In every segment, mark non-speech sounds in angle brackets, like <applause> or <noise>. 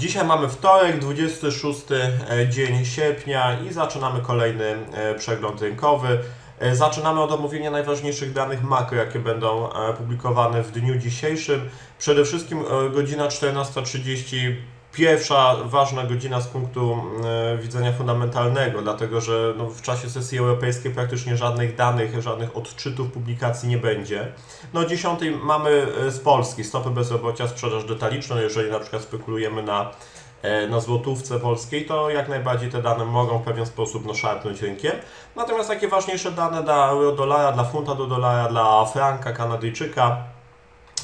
Dzisiaj mamy wtorek, 26 e, dzień sierpnia i zaczynamy kolejny e, przegląd rynkowy. E, Zaczynamy od omówienia najważniejszych danych makro, jakie będą publikowane w dniu dzisiejszym. Przede wszystkim godzina 14.30, pierwsza ważna godzina z punktu e, widzenia fundamentalnego, dlatego że no, w czasie sesji europejskiej praktycznie żadnych danych, żadnych odczytów publikacji nie będzie. No o 10 mamy e, z Polski stopy bezrobocia, sprzedaż detaliczną, jeżeli na przykład spekulujemy na, e, na złotówce polskiej, to jak najbardziej te dane mogą w pewien sposób no, szarpnąć rynkiem. Natomiast takie ważniejsze dane dla euro-dolara, dla funta do dolara, dla franka kanadyjczyka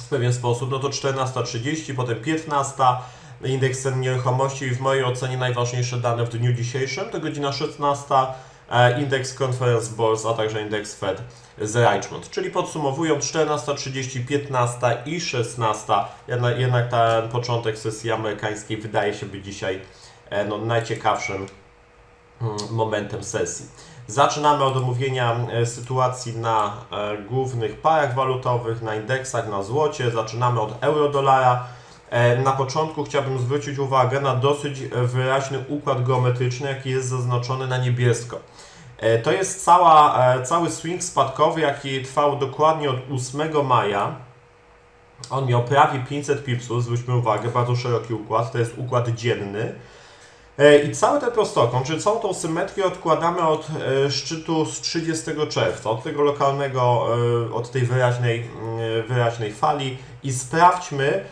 w pewien sposób, no to 14.30, potem 15. Indeks cen nieruchomości w mojej ocenie najważniejsze dane w dniu dzisiejszym to godzina 16. e, Indeks Conference Bourse, a także indeks Fed z Richmond. Czyli podsumowując 14.30, 15 i 16. Jednak, jednak ten początek sesji amerykańskiej wydaje się być dzisiaj e, no, najciekawszym mm, momentem sesji. Zaczynamy od omówienia e, sytuacji na głównych parach walutowych, na indeksach, na złocie. Zaczynamy od euro-dolara. E, Na początku chciałbym zwrócić uwagę na dosyć e, wyraźny układ geometryczny, jaki jest zaznaczony na niebiesko. E, To jest cała, cały swing spadkowy, jaki trwał dokładnie od 8 maja. On miał prawie 500 pipsów, zwróćmy uwagę, bardzo szeroki układ, to jest układ dzienny. I cały ten prostokąt, czyli całą tą symetrię odkładamy od szczytu z 30 czerwca, od tego lokalnego, od tej wyraźnej, mm, wyraźnej fali i sprawdźmy,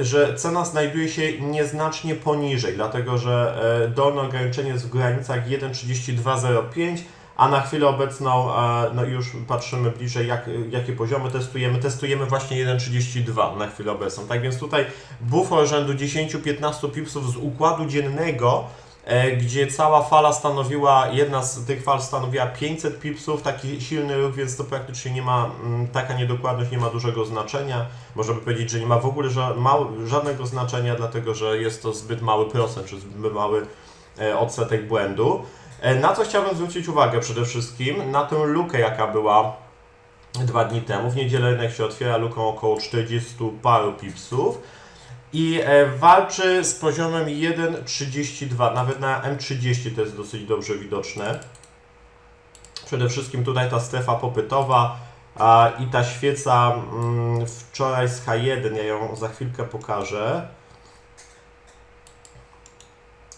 że cena znajduje się nieznacznie poniżej, dlatego że e, dolne ograniczenie jest w granicach 1,3205, a na chwilę obecną e, no już patrzymy bliżej, jak, jakie poziomy testujemy. Testujemy właśnie 1,32 na chwilę obecną. Tak więc tutaj bufor rzędu 10-15 pipsów z układu dziennego, e, gdzie cała fala stanowiła, jedna z tych fal stanowiła 500 pipsów, taki silny ruch, więc to praktycznie nie ma, mm, taka niedokładność nie ma dużego znaczenia. Można by powiedzieć, że nie ma w ogóle żadnego znaczenia, dlatego że jest to zbyt mały procent, czy zbyt mały e, odsetek błędu. E, Na co chciałbym zwrócić uwagę przede wszystkim? Na tę lukę, jaka była dwa dni temu. W niedzielę rynek się otwiera luką około 40 paru pipsów i e, walczy z poziomem 1,32. Nawet na M30 to jest dosyć dobrze widoczne. Przede wszystkim tutaj ta strefa popytowa i ta świeca mm, wczoraj z H1, ja ją za chwilkę pokażę.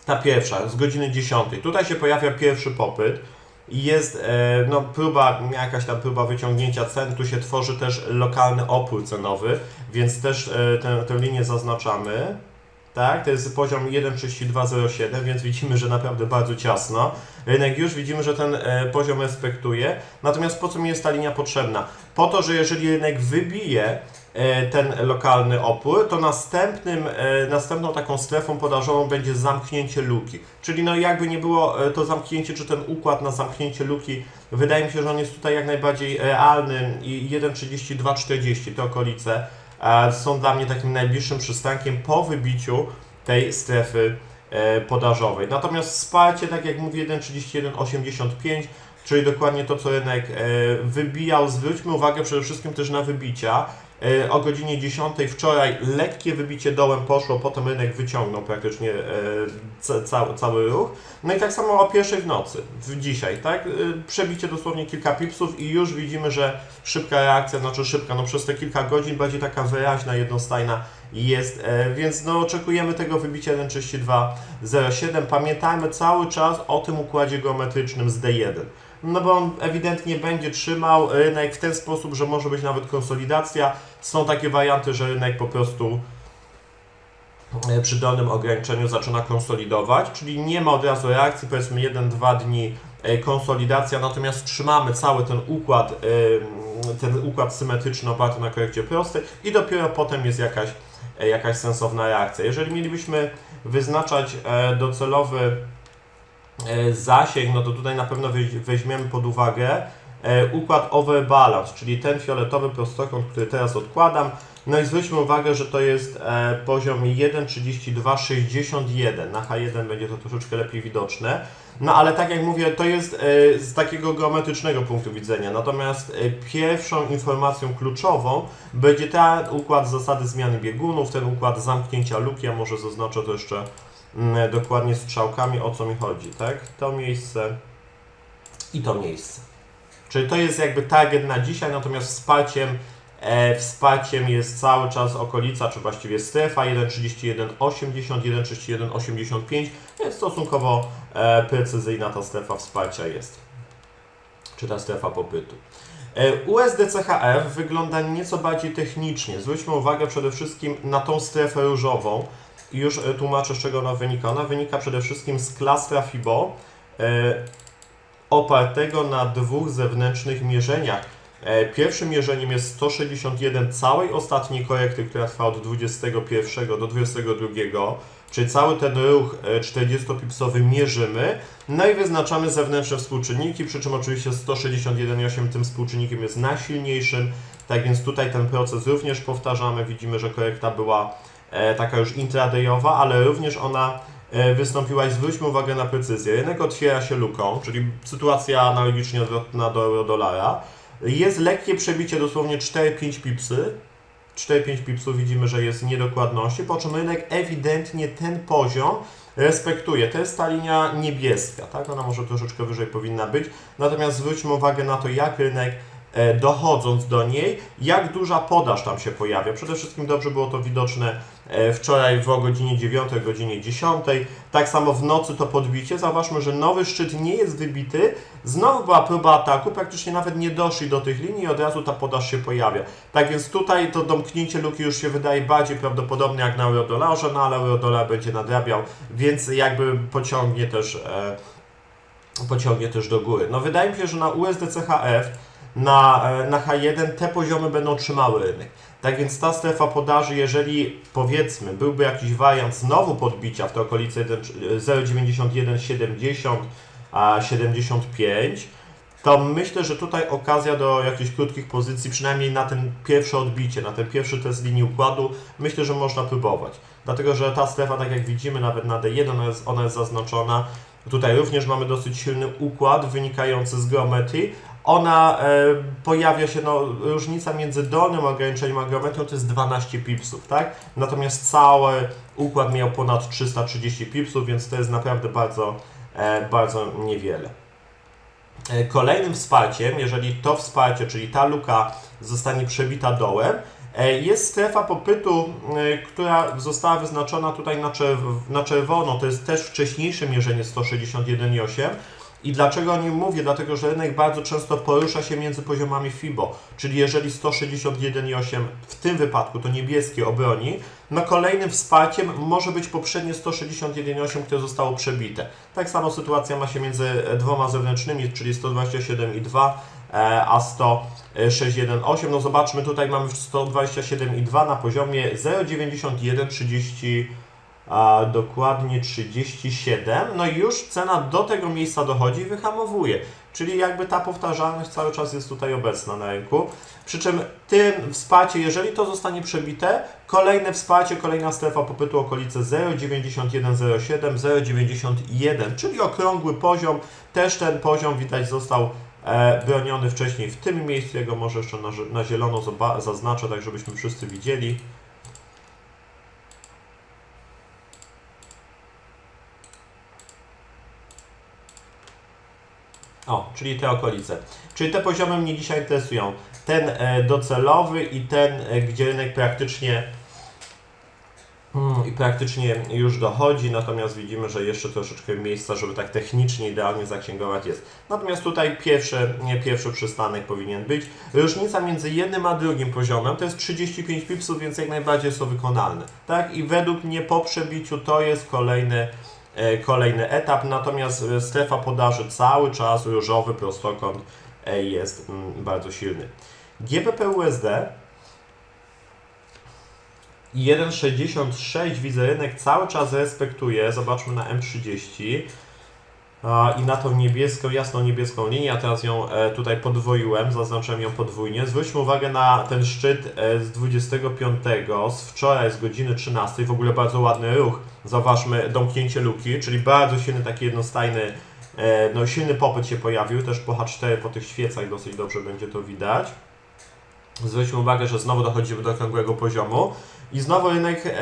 Ta pierwsza, z godziny 10. Tutaj się pojawia pierwszy popyt i jest e, no, próba, jakaś tam próba wyciągnięcia cen. Tu się tworzy też lokalny opór cenowy, więc też e, tę, tę linię zaznaczamy. Tak, to jest poziom 1,3207, więc widzimy, że naprawdę bardzo ciasno. Rynek już widzimy, że ten e, poziom respektuje. Natomiast po co mi jest ta linia potrzebna? Po to, że jeżeli rynek wybije ten lokalny opór, to następnym, e, następną taką strefą podażową będzie zamknięcie luki. Czyli no jakby nie było e, to zamknięcie, czy ten układ na zamknięcie luki, wydaje mi się, że on jest tutaj jak najbardziej realny i 1,3240 te okolice e, są dla mnie takim najbliższym przystankiem po wybiciu tej strefy e, podażowej. Natomiast wsparcie, tak jak mówię, 1,3185 czyli dokładnie to, co rynek e, wybijał. Zwróćmy uwagę przede wszystkim też na wybicia. E, O godzinie 10 wczoraj lekkie wybicie dołem poszło, potem rynek wyciągnął praktycznie e, ca, ca, cały ruch. No i tak samo o pierwszej w nocy, w dzisiaj, tak? E, Przebicie dosłownie kilka pipsów i już widzimy, że szybka reakcja, znaczy szybka, no przez te kilka godzin bardziej taka wyraźna, jednostajna jest, więc no oczekujemy tego wybicia 1.32.07. Pamiętajmy cały czas o tym układzie geometrycznym z D1. No bo on ewidentnie będzie trzymał rynek w ten sposób, że może być nawet konsolidacja. Są takie warianty, że rynek po prostu e, przy dolnym ograniczeniu zaczyna konsolidować, czyli nie ma od razu reakcji, powiedzmy 1-2 dni e, konsolidacja, natomiast trzymamy cały ten układ, e, ten układ symetryczny oparty na korekcie prostej i dopiero potem jest jakaś, jakaś sensowna reakcja. Jeżeli mielibyśmy wyznaczać docelowy zasięg, no to tutaj na pewno weź- weźmiemy pod uwagę e, układ overbalance, czyli ten fioletowy prostokąt, który teraz odkładam. No i zwróćmy uwagę, że to jest e, poziom 1.3261. Na H1 będzie to troszeczkę lepiej widoczne. No ale tak jak mówię, to jest e, z takiego geometrycznego punktu widzenia. Natomiast e, pierwszą informacją kluczową będzie ten układ zasady zmiany biegunów, ten układ zamknięcia luki. Ja może zaznaczę to jeszcze dokładnie strzałkami, o co mi chodzi, tak? To miejsce i to miejsce. Czyli to jest jakby target na dzisiaj, natomiast wsparciem, e, wsparciem jest cały czas okolica, czy właściwie strefa 1.31.80, 1.31.85, więc stosunkowo e, precyzyjna ta strefa wsparcia jest, czy ta strefa popytu. E, USDCHF wygląda nieco bardziej technicznie. Zwróćmy uwagę przede wszystkim na tą strefę różową. Już e, tłumaczę, z czego ona wynika. Ona wynika przede wszystkim z klastra FIBO, e, opartego na dwóch zewnętrznych mierzeniach. E, Pierwszym mierzeniem jest 161 całej ostatniej korekty, która trwa od 21 do 22, czyli cały ten ruch e, 40-pipsowy mierzymy, no i wyznaczamy zewnętrzne współczynniki, przy czym oczywiście 161,8 tym współczynnikiem jest najsilniejszym, tak więc tutaj ten proces również powtarzamy, widzimy, że korekta była taka już intradayowa, ale również ona e, wystąpiła i zwróćmy uwagę na precyzję. Rynek otwiera się luką, czyli sytuacja analogicznie odwrotna do euro-dolara. Jest lekkie przebicie, dosłownie 4-5 pipsy. 4-5 pipsów widzimy, że jest niedokładności, po czym rynek ewidentnie ten poziom respektuje. To jest ta linia niebieska, tak? Ona może troszeczkę wyżej powinna być. Natomiast zwróćmy uwagę na to, jak rynek e, dochodząc do niej, jak duża podaż tam się pojawia. Przede wszystkim dobrze było to widoczne e, wczoraj w godzinie 9, godzinie 10. Tak samo w nocy to podbicie. Zauważmy, że nowy szczyt nie jest wybity. Znowu była próba ataku, praktycznie nawet nie doszli do tych linii i od razu ta podaż się pojawia. Tak więc tutaj to domknięcie luki już się wydaje bardziej prawdopodobne jak na eurodolarze, no ale eurodolar będzie nadrabiał, więc jakby pociągnie też, e, pociągnie też do góry. No wydaje mi się, że na USDCHF na, e, na H1 te poziomy będą trzymały rynek. Tak więc ta strefa podaży, jeżeli powiedzmy byłby jakiś wariant znowu podbicia w te okolice 1 0,9170 a 75, to myślę, że tutaj okazja do jakichś krótkich pozycji, przynajmniej na ten pierwsze odbicie, na ten pierwszy test linii układu, myślę, że można próbować. Dlatego, że ta strefa, tak jak widzimy, nawet na D1 ona jest, ona jest zaznaczona. Tutaj również mamy dosyć silny układ wynikający z geometrii. Ona e, pojawia się, no, różnica między dolnym ograniczeniem a geometrią to jest 12 pipsów, tak? Natomiast cały układ miał ponad 330 pipsów, więc to jest naprawdę bardzo, e, bardzo niewiele. E, Kolejnym wsparciem, jeżeli to wsparcie, czyli ta luka zostanie przebita dołem, jest strefa popytu, która została wyznaczona tutaj na, czerw- na czerwono. To jest też wcześniejsze mierzenie 161,8. I dlaczego o nim mówię? Dlatego, że rynek bardzo często porusza się między poziomami FIBO, czyli jeżeli 161,8 w tym wypadku to niebieskie obroni, no kolejnym wsparciem może być poprzednie 161,8, które zostało przebite. Tak samo sytuacja ma się między dwoma zewnętrznymi, czyli 127,2 e, a 106,18. No zobaczmy, tutaj mamy 127,2 na poziomie 0,9130 a dokładnie 37, no i już cena do tego miejsca dochodzi i wyhamowuje. Czyli jakby ta powtarzalność cały czas jest tutaj obecna na rynku. Przy czym tym wsparcie, jeżeli to zostanie przebite, kolejne wsparcie, kolejna strefa popytu okolice 0,9107, 0,91, czyli okrągły poziom. Też ten poziom widać został e, broniony wcześniej w tym miejscu. Jego może jeszcze na, na zielono zaznaczę, tak żebyśmy wszyscy widzieli. O, czyli te okolice. Czyli te poziomy mnie dzisiaj interesują. Ten e, docelowy i ten, e, gdzie rynek praktycznie mm, i praktycznie już dochodzi, natomiast widzimy, że jeszcze troszeczkę miejsca, żeby tak technicznie idealnie zaksięgować jest. Natomiast tutaj pierwszy, nie, pierwszy przystanek powinien być. Różnica między jednym a drugim poziomem to jest 35 pipsów, więc jak najbardziej to wykonalne. Tak? I według mnie po przebiciu to jest kolejny kolejny etap, natomiast e, strefa podaży cały czas różowy prostokąt e, jest mm, bardzo silny. GBP USD 1,66 widzę rynek cały czas respektuje. Zobaczmy na M30. I na tą niebieską, jasną niebieską linię, a teraz ją e, tutaj podwoiłem, zaznaczyłem ją podwójnie. Zwróćmy uwagę na ten szczyt e, z 25, z wczoraj, z godziny 13, w ogóle bardzo ładny ruch. Zauważmy domknięcie luki, czyli bardzo silny taki jednostajny, e, no silny popyt się pojawił, też po H4, po tych świecach dosyć dobrze będzie to widać. Zwróćmy uwagę, że znowu dochodzimy do okrągłego poziomu i znowu rynek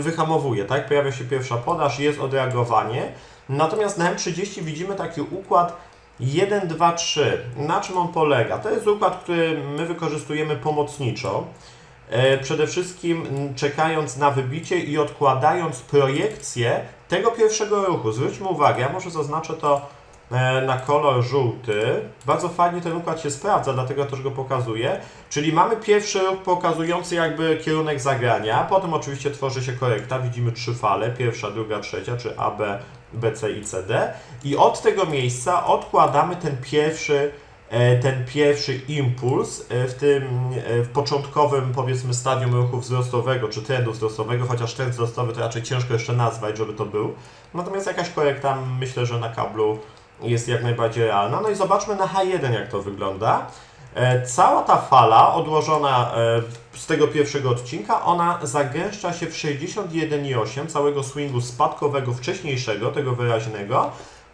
wyhamowuje, tak? Pojawia się pierwsza podaż, jest odreagowanie. Natomiast na M30 widzimy taki układ 1, 2, 3. Na czym on polega? To jest układ, który my wykorzystujemy pomocniczo. E, Przede wszystkim czekając na wybicie i odkładając projekcję tego pierwszego ruchu. Zwróćmy uwagę, ja może zaznaczę to e, na kolor żółty. Bardzo fajnie ten układ się sprawdza, dlatego też go pokazuję. Czyli mamy pierwszy ruch pokazujący jakby kierunek zagrania, potem oczywiście tworzy się korekta, widzimy trzy fale, pierwsza, druga, trzecia, czy A, B, B, C i C, D. I od tego miejsca odkładamy ten pierwszy, e, ten pierwszy impuls e, w tym e, w początkowym powiedzmy stadium ruchu wzrostowego, czy trendu wzrostowego, chociaż trend wzrostowy to raczej ciężko jeszcze nazwać, żeby to był. Natomiast jakaś korekta myślę, że na kablu jest jak najbardziej realna. No i zobaczmy na H1 jak to wygląda. E, Cała ta fala odłożona e, z tego pierwszego odcinka, ona zagęszcza się w 61,8 całego swingu spadkowego wcześniejszego, tego wyraźnego,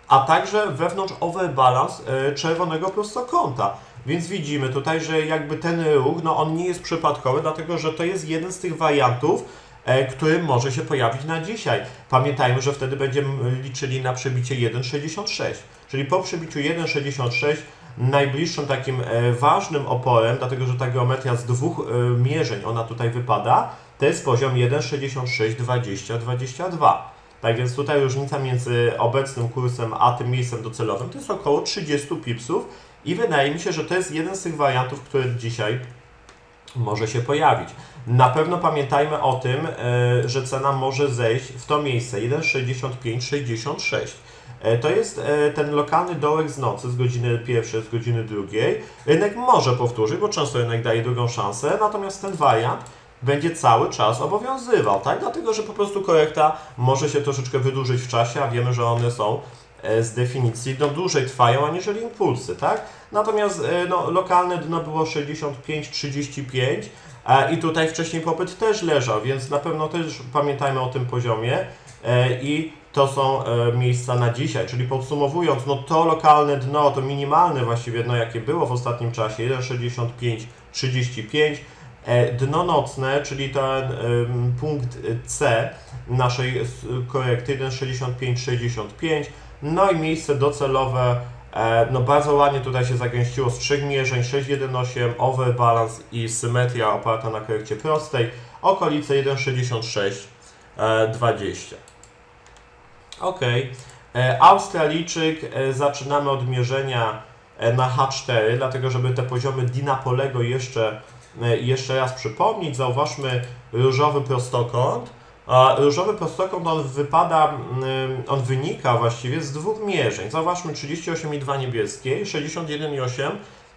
a także wewnątrz overbalance e, czerwonego prostokąta. Więc widzimy tutaj, że jakby ten ruch, no on nie jest przypadkowy, dlatego że to jest jeden z tych wariantów, który może się pojawić na dzisiaj. Pamiętajmy, że wtedy będziemy liczyli na przebicie 1,66. Czyli po przebiciu 1,66 najbliższym takim e, ważnym oporem, dlatego że ta geometria z dwóch e, mierzeń, ona tutaj wypada, to jest poziom 1,66, 20, 22. Tak więc tutaj różnica między obecnym kursem a tym miejscem docelowym to jest około 30 pipsów i wydaje mi się, że to jest jeden z tych wariantów, który dzisiaj może się pojawić. Na pewno pamiętajmy o tym, e, że cena może zejść w to miejsce 1,6566. E, To jest e, ten lokalny dołek z nocy, z godziny pierwszej, z godziny drugiej. Rynek może powtórzyć, bo często rynek daje drugą szansę, natomiast ten wariant będzie cały czas obowiązywał, tak? Dlatego, że po prostu korekta może się troszeczkę wydłużyć w czasie, a wiemy, że one są z definicji no, dłużej trwają, aniżeli impulsy, tak? Natomiast e, no, lokalne dno było 65-35 e, i tutaj wcześniej popyt też leżał, więc na pewno też pamiętajmy o tym poziomie e, i to są miejsca na dzisiaj, czyli podsumowując, no to lokalne dno, to minimalne właściwie dno, jakie było w ostatnim czasie, 1,65-35, e, dno nocne, czyli ten punkt C naszej korekty 1,65-65, no i miejsce docelowe, no bardzo ładnie tutaj się zagęściło z trzech mierzeń, 6,18, overbalance i symetria oparta na korekcie prostej, okolice 1,66, e, 20. Ok. E, Australijczyk e, zaczynamy od mierzenia e, na H4, dlatego żeby te poziomy Dinapolego jeszcze, e, jeszcze raz przypomnieć, zauważmy różowy prostokąt. A różowy prostokąt on wypada, mm, on wynika właściwie z dwóch mierzeń. Zauważmy 38,2 niebieskie i 61,8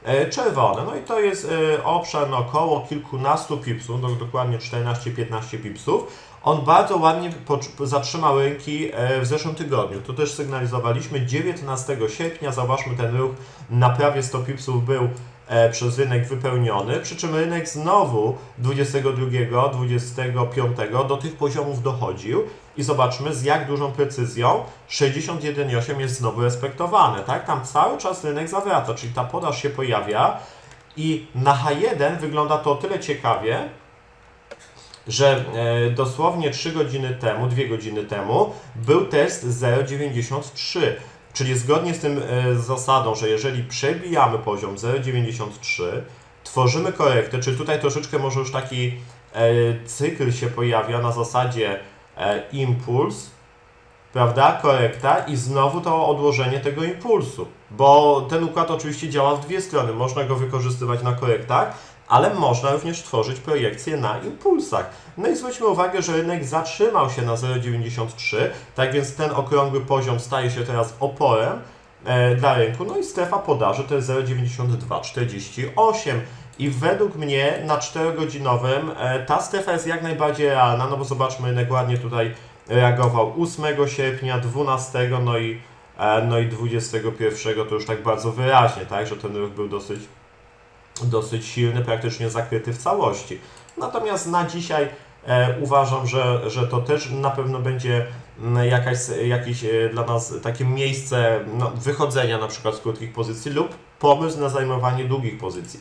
e, czerwone. No i to jest e, obszar no, około kilkunastu pipsów, no, dokładnie 14-15 pipsów. On bardzo ładnie zatrzymał rynki e, w zeszłym tygodniu. Tu też sygnalizowaliśmy 19 sierpnia, zauważmy ten ruch na prawie 100 pipsów był przez rynek wypełniony, przy czym rynek znowu 22, 25 do tych poziomów dochodził i zobaczmy z jak dużą precyzją 61,8 jest znowu respektowane, tak? Tam cały czas rynek zawraca, czyli ta podaż się pojawia i na H1 wygląda to o tyle ciekawie, że e, dosłownie 3 godziny temu, 2 godziny temu był test 0,93. Czyli zgodnie z tym e, zasadą, że jeżeli przebijamy poziom 0,93, tworzymy korektę, czyli tutaj troszeczkę może już taki e, cykl się pojawia na zasadzie e, impuls, prawda, korekta i znowu to odłożenie tego impulsu. Bo ten układ oczywiście działa w dwie strony. Można go wykorzystywać na korektach, ale można również tworzyć projekcje na impulsach. No i zwróćmy uwagę, że rynek zatrzymał się na 0,93, tak więc ten okrągły poziom staje się teraz oporem e, dla rynku. No i strefa podaży to jest 0,9248. I według mnie na 4-godzinowym e, ta strefa jest jak najbardziej realna, no bo zobaczmy, rynek ładnie tutaj reagował 8 sierpnia, 12, no i e, no i 21 to już tak bardzo wyraźnie, tak, że ten ruch był dosyć, dosyć silny, praktycznie zakryty w całości. Natomiast na dzisiaj e, uważam, że, że to też na pewno będzie mm, jakaś, jakieś e, dla nas takie miejsce no, wychodzenia na przykład z krótkich pozycji lub pomysł na zajmowanie długich pozycji.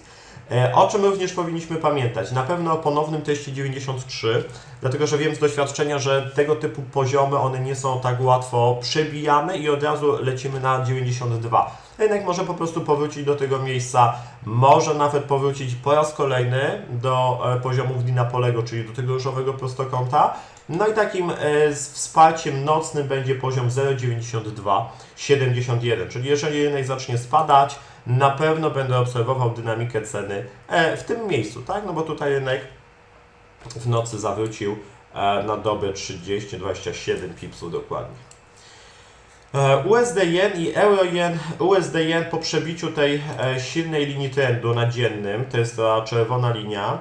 E, O czym również powinniśmy pamiętać? Na pewno o ponownym teście 93, dlatego że wiem z doświadczenia, że tego typu poziomy one nie są tak łatwo przebijane i od razu lecimy na 92. Rynek może po prostu powrócić do tego miejsca, może nawet powrócić po raz kolejny do e, poziomów Dina Polego, czyli do tego różowego prostokąta. No i takim e, wsparciem nocnym będzie poziom 0,9271, czyli jeżeli rynek zacznie spadać, na pewno będę obserwował dynamikę ceny e, w tym miejscu, tak? No bo tutaj rynek w nocy zawrócił na dobę 30-27 pipsów dokładnie. E, USD Yen i Euro Yen, USD Yen po przebiciu tej e, silnej linii trendu na dziennym, to jest ta czerwona linia,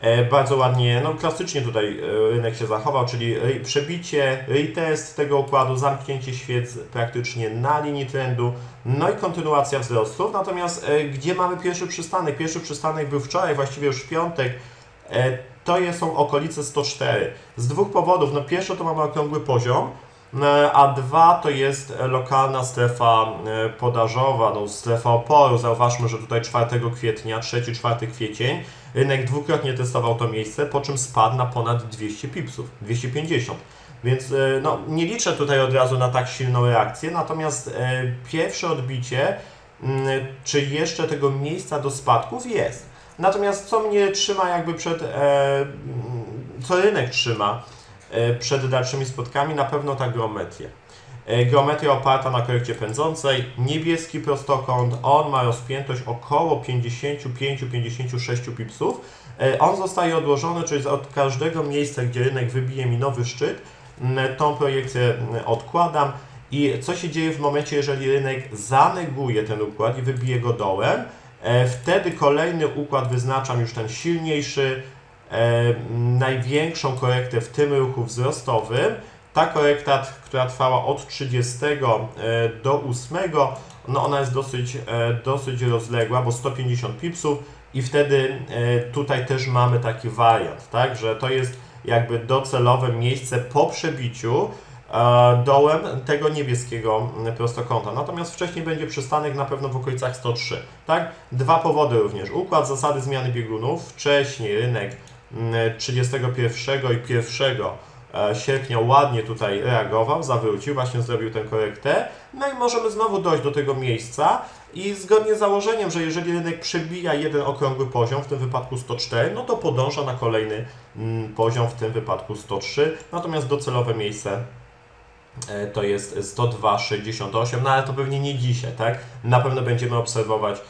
e, bardzo ładnie, no klasycznie tutaj rynek się zachował, czyli przebicie, retest tego układu, zamknięcie świec praktycznie na linii trendu, no i kontynuacja wzrostów. Natomiast gdzie mamy pierwszy przystanek? Pierwszy przystanek był wczoraj, właściwie już w piątek. To są okolice 104. Z dwóch powodów. No pierwsze to mamy okrągły poziom, a dwa to jest e, lokalna strefa e, podażowa, no strefa oporu. Zauważmy, że tutaj 4 kwietnia, 3-4 kwiecień, rynek dwukrotnie testował to miejsce, po czym spadł na ponad 200 pipsów, 250. Więc e, no, nie liczę tutaj od razu na tak silną reakcję, natomiast e, pierwsze odbicie, mm, czy jeszcze tego miejsca do spadków jest. Natomiast co mnie trzyma jakby przed, e, mm, co rynek trzyma e, przed dalszymi spotkami, na pewno ta geometria. E, Geometria oparta na korekcie pędzącej, niebieski prostokąt, on ma rozpiętość około 55-56 pipsów. E, On zostaje odłożony, czyli od każdego miejsca, gdzie rynek wybije mi nowy szczyt, tą projekcję odkładam. I co się dzieje w momencie, jeżeli rynek zaneguje ten układ i wybije go dołem? E, Wtedy kolejny układ wyznaczam już ten silniejszy, e, największą korektę w tym ruchu wzrostowym. Ta korekta, która trwała od 30 e, do 8, no ona jest dosyć, e, dosyć rozległa, bo 150 pipsów i wtedy e, tutaj też mamy taki wariant, tak, że to jest jakby docelowe miejsce po przebiciu e, dołem tego niebieskiego prostokąta. Natomiast wcześniej będzie przystanek na pewno w okolicach 103. Tak? Dwa powody również. Układ zasady zmiany biegunów. Wcześniej rynek 31 i 1 e, sierpnia ładnie tutaj reagował, zawrócił, właśnie zrobił tę korektę. No i możemy znowu dojść do tego miejsca i zgodnie z założeniem, że jeżeli rynek przebija jeden okrągły poziom, w tym wypadku 104, no to podąża na kolejny mm, poziom, w tym wypadku 103. Natomiast docelowe miejsce e, to jest 102,68, no ale to pewnie nie dzisiaj, tak? Na pewno będziemy obserwować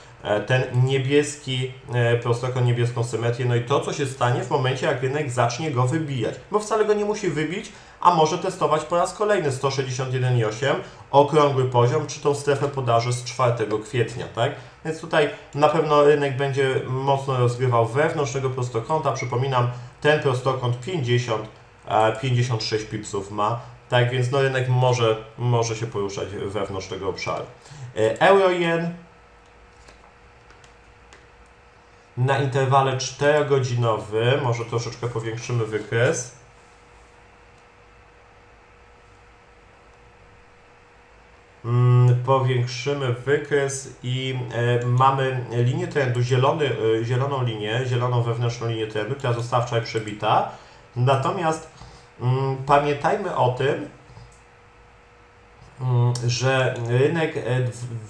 ten niebieski e, prostokąt, niebieską symetrię, no i to, co się stanie w momencie, jak rynek zacznie go wybijać. Bo wcale go nie musi wybić, a może testować po raz kolejny 161,8, okrągły poziom, czy tą strefę podaży z 4 kwietnia, tak? Więc tutaj na pewno rynek będzie mocno rozgrywał wewnątrz tego prostokąta. Przypominam, ten prostokąt 50, e, 56 pipsów ma, tak więc no rynek może, może się poruszać wewnątrz tego obszaru. E, Euro-jen na interwale 4-godzinowym, może troszeczkę powiększymy wykres. Mm, Powiększymy wykres i e, mamy linię trendu, zielony, e, zieloną linię, zieloną wewnętrzną linię trendu, która została wczoraj przebita. Natomiast mm, pamiętajmy o tym, że rynek e,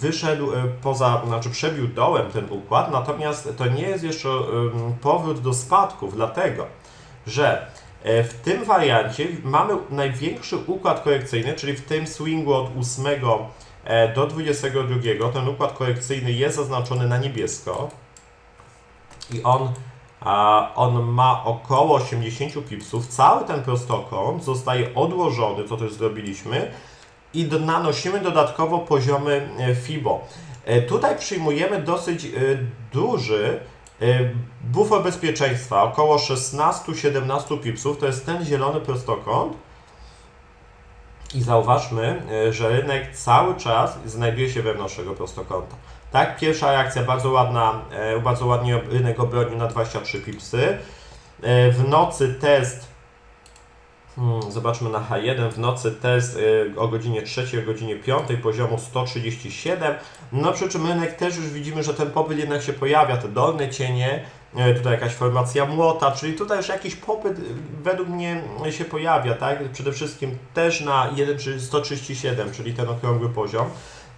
wyszedł e, poza, znaczy przebił dołem ten układ, natomiast to nie jest jeszcze em, powrót do spadków, dlatego że e, w tym wariancie mamy największy układ korekcyjny, czyli w tym swingu od 8 e, do 22. Ten układ korekcyjny jest zaznaczony na niebiesko i on, on ma około 80 pipsów. Cały ten prostokąt zostaje odłożony, co też zrobiliśmy, i nanosimy dodatkowo poziomy e, FIBO. E, Tutaj przyjmujemy dosyć e, duży bufor bezpieczeństwa, około 16-17 pipsów, to jest ten zielony prostokąt. I zauważmy, że rynek cały czas znajduje się wewnątrz tego prostokąta. Tak, pierwsza reakcja bardzo ładna, bardzo ładnie rynek obronił na 23 pipsy. W nocy test, hmm, zobaczmy na H1, w nocy test e, o godzinie 3, o godzinie 5 poziomu 137. No przy czym rynek też już widzimy, że ten popyt jednak się pojawia, te dolne cienie, e, tutaj jakaś formacja młota, czyli tutaj już jakiś popyt e, według mnie się pojawia, tak? Przede wszystkim też na 1,137, czyli ten okrągły poziom,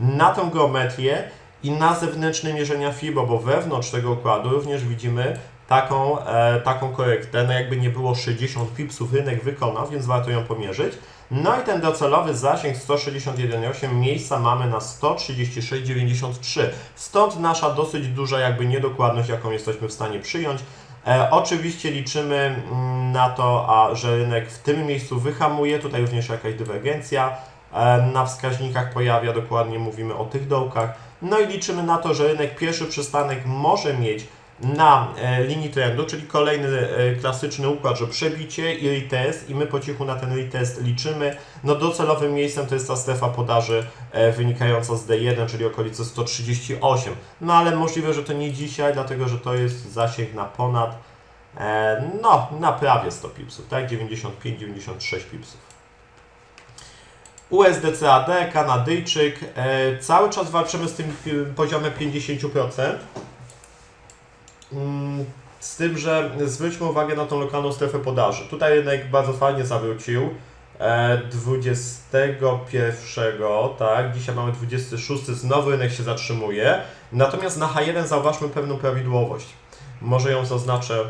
na tą geometrię i na zewnętrzne mierzenia FIBO, bo wewnątrz tego układu również widzimy taką, e, taką korektę, no jakby nie było 60 pipsów rynek wykonał, więc warto ją pomierzyć. No i ten docelowy zasięg 161,8 miejsca mamy na 136,93. Stąd nasza dosyć duża jakby niedokładność, jaką jesteśmy w stanie przyjąć. E, oczywiście liczymy mm, na to, a, że rynek w tym miejscu wyhamuje, tutaj również jakaś dywergencja e, na wskaźnikach pojawia, dokładnie mówimy o tych dołkach. No i liczymy na to, że rynek pierwszy przystanek może mieć na e, linii trendu, czyli kolejny e, klasyczny układ, że przebicie i retest i my po cichu na ten retest liczymy. No docelowym miejscem to jest ta strefa podaży e, wynikająca z D1, czyli okolice 138. No ale możliwe, że to nie dzisiaj, dlatego że to jest zasięg na ponad, no na prawie 100 pipsów, tak? 95-96 pipsów. USDCAD, Kanadyjczyk, cały czas walczymy z tym poziomem 50%. Mm, Z tym, że zwróćmy uwagę na tą lokalną strefę podaży. Tutaj rynek bardzo fajnie zawrócił. E, 21, tak, dzisiaj mamy 26, znowu rynek się zatrzymuje. Natomiast na H1 zauważmy pewną prawidłowość. Może ją zaznaczę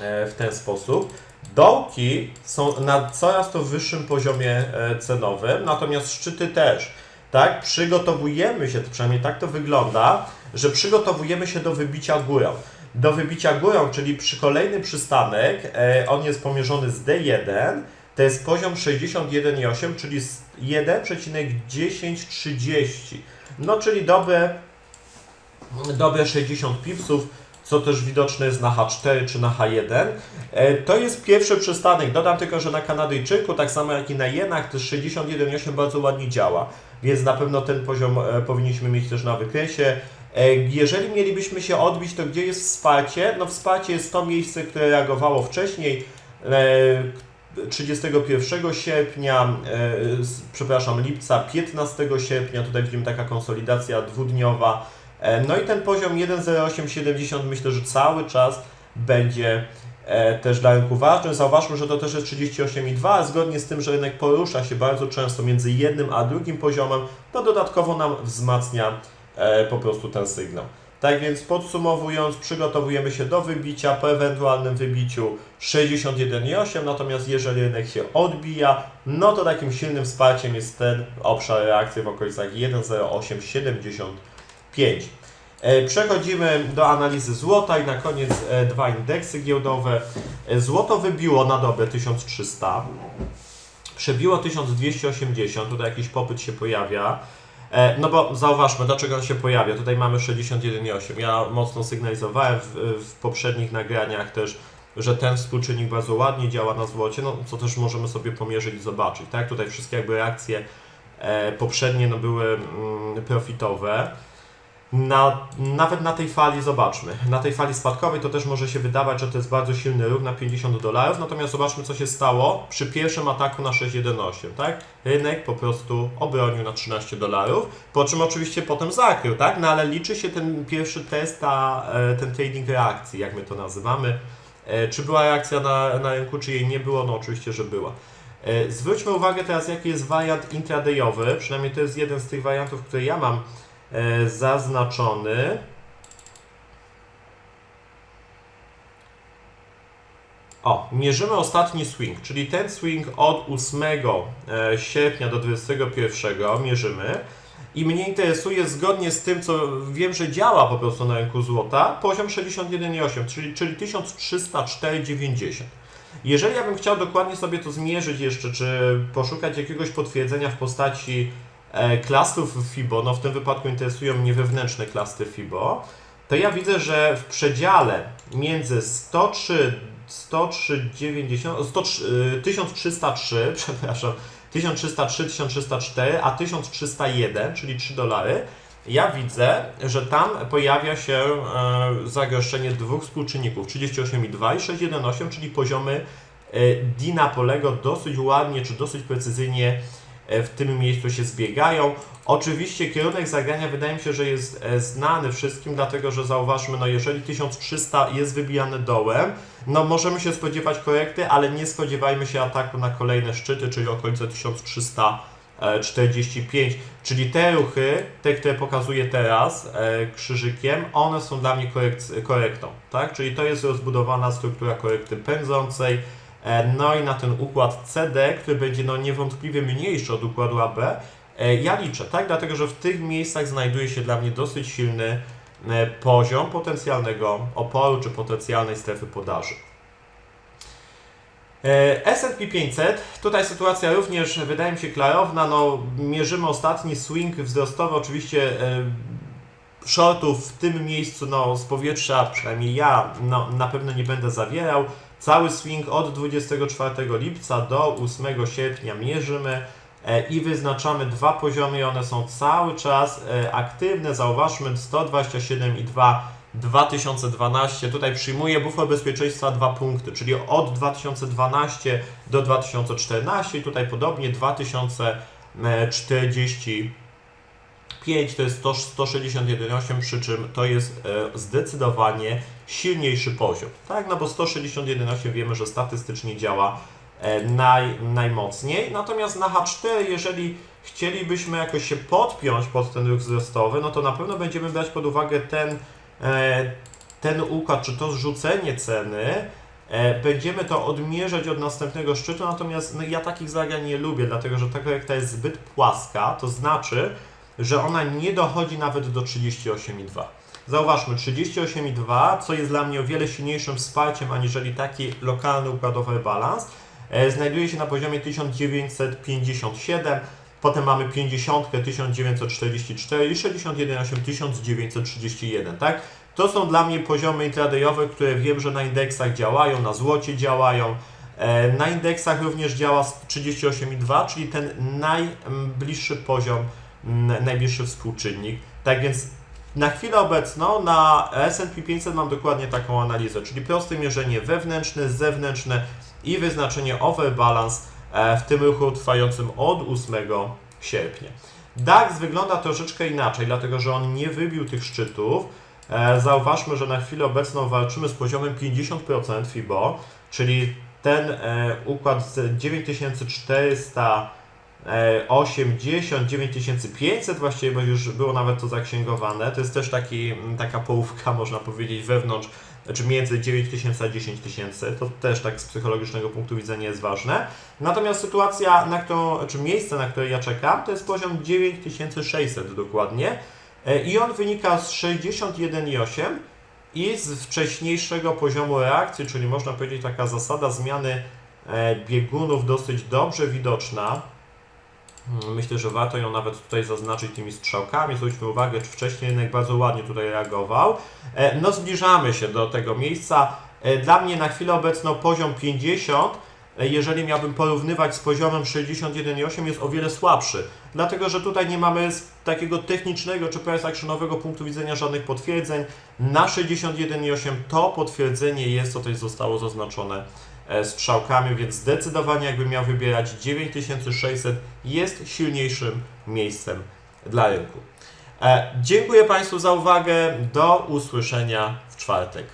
e, w ten sposób. Dołki są na coraz to wyższym poziomie e, cenowym, natomiast szczyty też. Tak, przygotowujemy się, przynajmniej tak to wygląda, że przygotowujemy się do wybicia górą. Do wybicia górą, czyli przy kolejny przystanek, e, on jest pomierzony z D1, to jest poziom 61,8, czyli z 1,1030. No, czyli dobre, dobre 60 pipsów, co też widoczne jest na H4 czy na H1. E, To jest pierwszy przystanek. Dodam tylko, że na Kanadyjczyku, tak samo jak i na Jenach, też 61,8 bardzo ładnie działa, więc na pewno ten poziom e, powinniśmy mieć też na wykresie. E, Jeżeli mielibyśmy się odbić, to gdzie jest wsparcie? No wsparcie jest to miejsce, które reagowało wcześniej. e, 31 sierpnia, przepraszam, lipca, 15 sierpnia, tutaj widzimy taka konsolidacja dwudniowa. E, no i ten poziom 1,0870 myślę, że cały czas będzie e, też dla rynku ważnym. Zauważmy, że to też jest 38,2, a zgodnie z tym, że rynek porusza się bardzo często między jednym a drugim poziomem, to dodatkowo nam wzmacnia e, po prostu ten sygnał. Tak więc podsumowując, przygotowujemy się do wybicia po ewentualnym wybiciu 61,8, natomiast jeżeli rynek się odbija, no to takim silnym wsparciem jest ten obszar reakcji w okolicach 1,0870 5. E, przechodzimy do analizy złota i na koniec e, dwa indeksy giełdowe. E, złoto wybiło na dobę 1300, przebiło 1280, tutaj jakiś popyt się pojawia. No bo zauważmy, dlaczego on się pojawia. Tutaj mamy 61,8. Ja mocno sygnalizowałem w, w, poprzednich nagraniach też, że ten współczynnik bardzo ładnie działa na złocie, no co też możemy sobie pomierzyć i zobaczyć. Tak, tutaj wszystkie jakby reakcje poprzednie no, były mm, profitowe. Na, nawet na tej fali, zobaczmy, na tej fali spadkowej to też może się wydawać, że to jest bardzo silny ruch na 50 dolarów, natomiast zobaczmy co się stało przy pierwszym ataku na 6.18, tak? Rynek po prostu obronił na 13 dolarów, po czym oczywiście potem zakrył, tak? No ale liczy się ten pierwszy test, a, e, ten trading reakcji, jak my to nazywamy. E, Czy była reakcja na, na rynku, czy jej nie było? No oczywiście, że była. E, Zwróćmy uwagę teraz, jaki jest wariant intradayowy, przynajmniej to jest jeden z tych wariantów, które ja mam zaznaczony. O, mierzymy ostatni swing, czyli ten swing od 8 e, sierpnia do 21 mierzymy. I mnie interesuje zgodnie z tym, co wiem, że działa po prostu na rynku złota, poziom 61,8, czyli, czyli 1304,90. Jeżeli ja bym chciał dokładnie sobie to zmierzyć jeszcze, czy poszukać jakiegoś potwierdzenia w postaci e, klastrów FIBO, no w tym wypadku interesują mnie wewnętrzne klastry FIBO, to ja widzę, że w przedziale między 103, 103,90, 103, y, 1303, przepraszam, 1303, 1304, a 1301, czyli 3 dolary, ja widzę, że tam pojawia się e, zagęszczenie dwóch współczynników 38,2 i 6,18, czyli poziomy e, Dinapolego dosyć ładnie czy dosyć precyzyjnie w tym miejscu się zbiegają. Oczywiście kierunek zagrania wydaje mi się, że jest e, znany wszystkim, dlatego że zauważmy, no jeżeli 1300 jest wybijany dołem, no możemy się spodziewać korekty, ale nie spodziewajmy się ataku na kolejne szczyty, czyli okolice 1345. Czyli te ruchy, te, które pokazuję teraz e, krzyżykiem, one są dla mnie korekt, korektą, tak? Czyli to jest rozbudowana struktura korekty pędzącej, e, no i na ten układ CD, który będzie no niewątpliwie mniejszy od układu AB, e, ja liczę, tak? Dlatego, że w tych miejscach znajduje się dla mnie dosyć silny e, poziom potencjalnego oporu czy potencjalnej strefy podaży. E, S&P 500, tutaj sytuacja również wydaje mi się klarowna, no mierzymy ostatni swing wzrostowy, oczywiście e, shortów w tym miejscu no, z powietrza, przynajmniej ja no, na pewno nie będę zawierał. Cały swing od 24 lipca do 8 sierpnia mierzymy e, i wyznaczamy dwa poziomy i one są cały czas e, aktywne. Zauważmy 127,2 2012. Tutaj przyjmuję bufor bezpieczeństwa 2 punkty, czyli od 2012 do 2014 i tutaj podobnie 2045 to jest 100 161,8 przy czym to jest e, zdecydowanie silniejszy poziom. Tak, no bo 161,8 wiemy, że statystycznie działa e, naj, najmocniej. Natomiast na H4, jeżeli chcielibyśmy jakoś się podpiąć pod ten ruch wzrostowy, no to na pewno będziemy brać pod uwagę ten, e, ten układ, czy to zrzucenie ceny. Będziemy to odmierzać od następnego szczytu, natomiast no, ja takich zagrań nie lubię, dlatego że ta korekta jest zbyt płaska, to znaczy, że ona nie dochodzi nawet do 38,2. Zauważmy, 38,2, co jest dla mnie o wiele silniejszym wsparciem aniżeli taki lokalny układowy balans, e, znajduje się na poziomie 1957, potem mamy 50, 1944 i 61,8 1931, tak? To są dla mnie poziomy intradayowe, które wiem, że na indeksach działają, na złocie działają. E, Na indeksach również działa 38,2, czyli ten najbliższy poziom, najbliższy współczynnik. Tak więc na chwilę obecną na S&P 500 mam dokładnie taką analizę, czyli proste mierzenie wewnętrzne, zewnętrzne i wyznaczenie overbalance e, w tym ruchu trwającym od 8 sierpnia. DAX wygląda troszeczkę inaczej, dlatego że on nie wybił tych szczytów. E, Zauważmy, że na chwilę obecną walczymy z poziomem 50% FIBO, czyli ten e, układ z 9400 e, 80, 9500 właściwie, bo już było nawet to zaksięgowane. To jest też taki, m, taka połówka, <laughs> można powiedzieć, wewnątrz, czy między 9000 a 10 tysięcy. To też tak z psychologicznego punktu widzenia jest ważne. Natomiast sytuacja, na którą, czy miejsce, na które ja czekam, to jest poziom 9600 dokładnie. E, I on wynika z 61,8 i z wcześniejszego poziomu reakcji, czyli można powiedzieć taka zasada zmiany e, biegunów dosyć dobrze widoczna. Myślę, że warto ją nawet tutaj zaznaczyć tymi strzałkami. Zwróćmy uwagę, czy wcześniej rynek bardzo ładnie tutaj reagował. E, No zbliżamy się do tego miejsca. E, Dla mnie na chwilę obecną poziom 50, e, jeżeli miałbym porównywać z poziomem 61,8 jest o wiele słabszy. Dlatego, że tutaj nie mamy z takiego technicznego czy price actionowego punktu widzenia żadnych potwierdzeń. Na 61,8 to potwierdzenie jest, co tutaj zostało zaznaczone strzałkami, więc zdecydowanie jakbym miał wybierać 9600 jest silniejszym miejscem dla rynku. E, Dziękuję Państwu za uwagę. Do usłyszenia w czwartek.